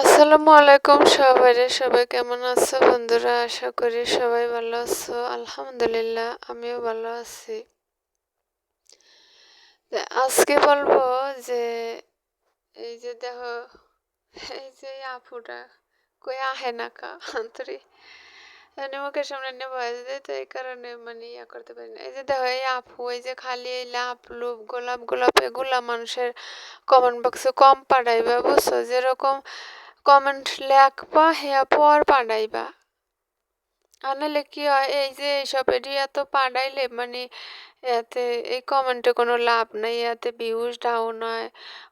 আসসালামু আলাইকুম সবাই সবাই কেমন আছো? বন্ধুরা, আশা করি সবাই ভালো আছো। আলহামদুলিল্লাহ, আমিও ভালো আছি। আজকে বলব যে, এই যে দেখো, এই যে আপুটা, কই আহে না কা? আন্তরি মানে মুখের সামনে নিয়ে দেয়, তো এই কারণে মানে ইয়া করতে পারি না। এই যে দেখো, এই আপু, এই যে খালি এই লাভ লুপ গোলাপ গোলাপ এগুলা মানুষের কমেন্ট বক্সে কম পাঠাইবে, বুঝছ? যেরকম কমেন্ট লেখবা হেয়া পর পাঠাইবা আনালে কি হয়, এই যে এইসব এটি এত পাঠাইলে মানে এতে এই কমেন্টে কোনো লাভ নাই এতে ভিউজ ডাউন হয়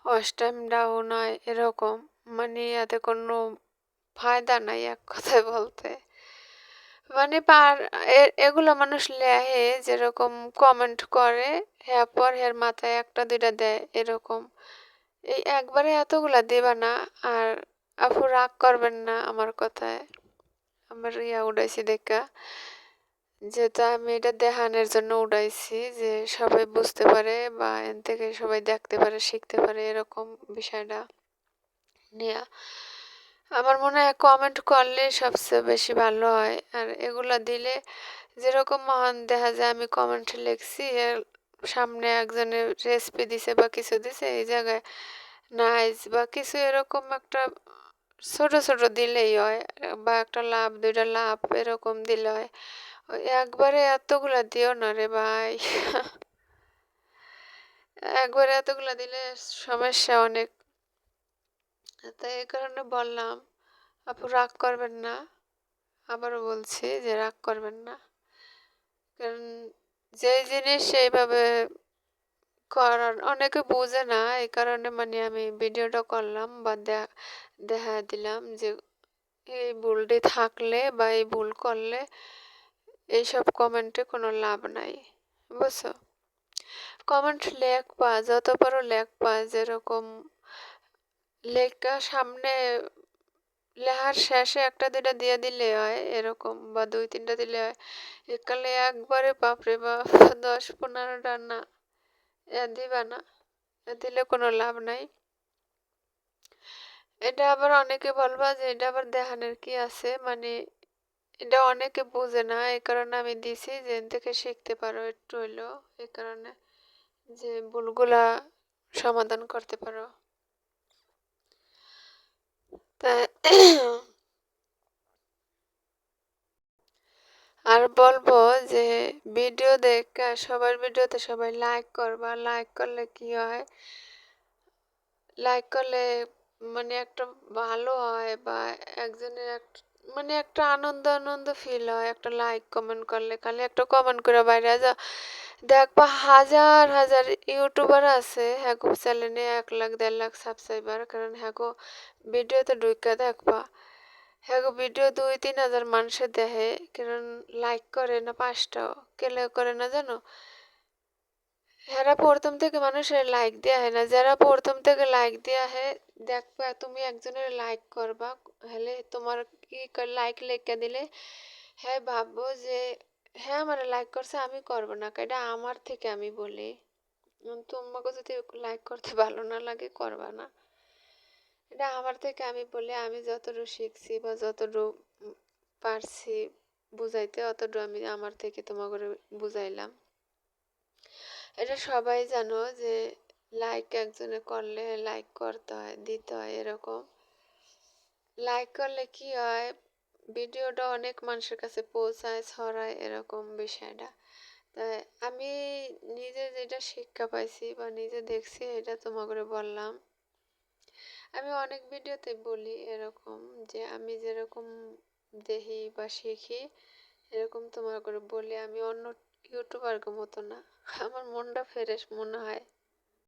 ওয়াচ টাইম ডাউন হয়, এরকম। মানে এতে কোনো ফায়দা নাই এক কথায় বলতে। মানে পার এগুলো মানুষ লেহে যেরকম কমেন্ট করে হ্যাঁ পর হের মাথায় একটা দুইটা দেয়, এরকম। এই একবারে এতগুলা দেবা না, আর আপু রাগ করবেন না আমার কথায়। আমার ইয়া উড়াইছি দেখা। যেটা আমি এটা দেখানোর জন্য উড়াইছি যে সবাই বুঝতে পারে বা এন থেকে সবাই দেখতে পারে, শিখতে পারে এরকম বিষয়টা নিয়ে। আমার মনে হয় কমেন্ট করলে সবচেয়ে বেশি ভালো হয়। আর এগুলো দিলে যেরকম মহান দেখা যায়, আমি কমেন্ট লিখছি, এর সামনে একজনের রেসিপি দিছে বা কিছু দিছে, এই জায়গায় নাইস বা কিছু এরকম একটা ছোট ছোট দিলেই হয়, বা একটা লাভ দুইটা লাভ এরকম দিলে হয়। ওই একবারে এতগুলা দিও না রে ভাই। একবারে এতগুলা দিলে সমস্যা অনেক। তাই এই কারণে বললাম, আপু রাগ করবেন না। আবারও বলছি যে রাগ করবেন না। কারণ যে জিনিস সেইভাবে করার, অনেকে বুঝে না, এই কারণে মানে আমি ভিডিওটা করলাম বা দেখা দিলাম যে এই ভুলটি থাকলে বা এই ভুল করলে এইসব কমেন্টে কোনো লাভ নাই, বুঝছ? কমেন্ট লেখবা যত পারো লেখবা যেরকম লেখা সামনে লেখার শেষে একটা দুইটা দিয়ে দিলে হয় এরকম বা দুই তিনটা দিলে হয়, একালে একবারে বাপরে বা দশ পনেরোটা না দিবা না দিলে কোনো লাভ নাই। এটা আবার অনেকে বলবা যে এটা আবার দেখানোর কি আছে? মানে এটা অনেকে বুঝে না এই কারণে আমি দিছি যে থেকে শিখতে পারো একটু হইল এই কারণে যে ভুলগুলা সমাধান করতে পারো। তা আর বলব ভিডিও দেখে, সবার ভিডিওতে সবাই লাইক করবা। লাইক করলে কি হয়? লাইক করলে মানে একটা ভালো হয় বা একজনের একটা মানে একটা আনন্দ আনন্দ ফিল হয়, একটা লাইক কমেন্ট করলে। খালি একটা কমেন্ট করে বাইরে যা দেখবা হাজার হাজার ইউটিউবার আছে হ্যাগো চ্যানেলে এক লাখ, দেড় লাখ সাবস্ক্রাইবার কারণ হ্যাগো ভিডিওতে ঢুকে দেখবা। হ্যাগো ভিডিও দুই তিন হাজার মানুষে দেখে কারণ লাইক করে না পাঁচটাও কেলে করে না জানো? হেরা প্রথম থেকে মানুষের লাইক দেওয়া হয় না, যারা প্রথম থেকে লাইক দেওয়া হয়, দেখবা তুমি একজনের লাইক করবা, হলে তোমার কি লাইক লেখা দিলে হ্যাঁ ভাববো যে হ্যাঁ আমার লাইক করছে, আমি করব না এটা আমার থেকে আমি বলি। তোমাকে যদি লাইক করতে ভালো না লাগে, করবা না। এটা আমার থেকে আমি বলে আমি যতটুকু শিখছি বা যতটুকু পারছি বুঝাইতে, অতটুকু আমি আমার থেকে তোমাকে বুঝাইলাম। এটা সবাই জানো যে লাইক একজনে করলে লাইক করতে হয়, দিতে হয় এরকম। লাইক করলে কি হয়, ভিডিওটা অনেক মানুষের কাছে পৌঁছায়, ছড়ায় এরকম বিষয়টা। তাই আমি নিজে যেটা শিক্ষা পাইছি বা নিজে দেখছি, এটা তোমাকে বললাম। আমি অনেক ভিডিওতে বলি এরকম যে আমি যেরকম দেখি বা শিখি, এরকম তোমার করে বলি। আমি অন্য ইউটিউবারকে মতো না। আমার মনটা ফ্রেশ মনে হয়।